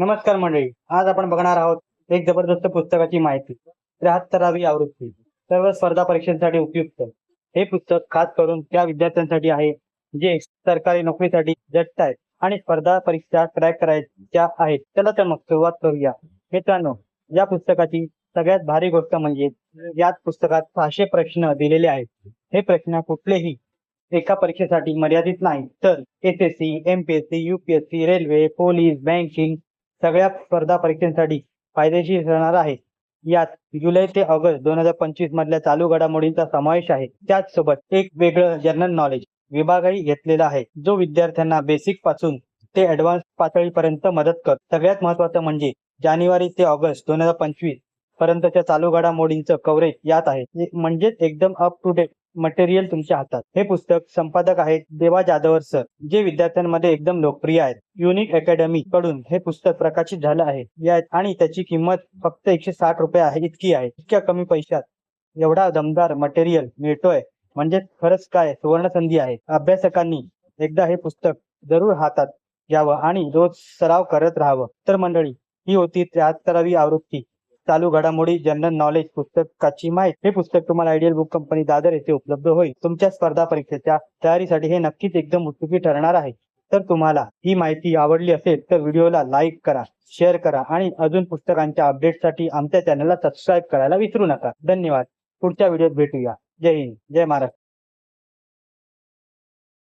नमस्कार मंडळी आज आपण बघणार आहोत एक जबरदस्त पुस्तकाची माहिती त्र्याहत्तरावी आवृत्ती सर्व स्पर्धा परीक्षांसाठी उपयुक्त. हे पुस्तक खास करून त्या विद्यार्थ्यांसाठी आहे जे सरकारी नोकरीसाठी झटत आहेत आणि स्पर्धा परीक्षा क्रॅक करायच्या आहेत. चला तर मग सुरुवात करूया. मित्रांनो या पुस्तकाची सगळ्यात भारी गोष्ट म्हणजे याच पुस्तकात सहाशे प्रश्न दिलेले आहेत. हे प्रश्न कुठलेही एका परीक्षेसाठी मर्यादित नाही तर S S C M P S C UPSC railway police banking सगळ्या स्पर्धा परीक्षांसाठी फायदेशीर ठरणार आहे. यात जुलै ते ऑगस्ट दोन हजार पंचवीस मधल्या चालू घडामोडींचा समावेश आहे. त्याचसोबत एक वेगळं जनरल नॉलेज विभागही घेतलेला आहे जो विद्यार्थ्यांना बेसिकपासून ते ऍडव्हान्स पातळीपर्यंत मदत कर सगळ्यात महत्वाचं म्हणजे जानेवारी ते ऑगस्ट दोन हजार पंचवीस पर्यंतच्या चालू घडामोडींचं कव्हरेज यात आहे. म्हणजेच एकदम अप टू डेट मटेरियल तुमच्या हातात. हे पुस्तक संपादक आहेत देवा जाधवर सर जे विद्यार्थ्यांमध्ये एकदम लोकप्रिय आहेत. युनिक अकॅडमी कडून हे पुस्तक प्रकाशित झालं आहे. या आणि त्याची किंमत फक्त एकशे साठ रुपये आहे इतकी आहे. इतक्या कमी पैशात एवढा दमदार मटेरियल मिळतोय. म्हणजे खरंच काय सुवर्ण संधी आहे. अभ्यासकांनी एकदा हे पुस्तक जरूर हातात घ्यावं आणि रोज सराव करत राहावं. तर मंडळी ही होती त्र्याहत्तरावी आवृत्ती. चालू घडामोडी जनरल नॉलेज पुस्तकाची माहिती. हे पुस्तक तुम्हाला आयडियल बुक कंपनी दादर येथे उपलब्ध होईल. तुमच्या स्पर्धा परीक्षेच्या तयारीसाठी हे नक्कीच एकदम उत्सुकी ठरणार आहे. तर तुम्हाला ही माहिती आवडली असेल तर व्हिडिओला लाईक करा शेअर करा आणि अजून पुस्तकांच्या अपडेटसाठी आमच्या चॅनलला सबस्क्राईब करायला विसरू नका. धन्यवाद. पुढच्या व्हिडिओत भेटूया. जय हिंद. जय महाराष्ट्र.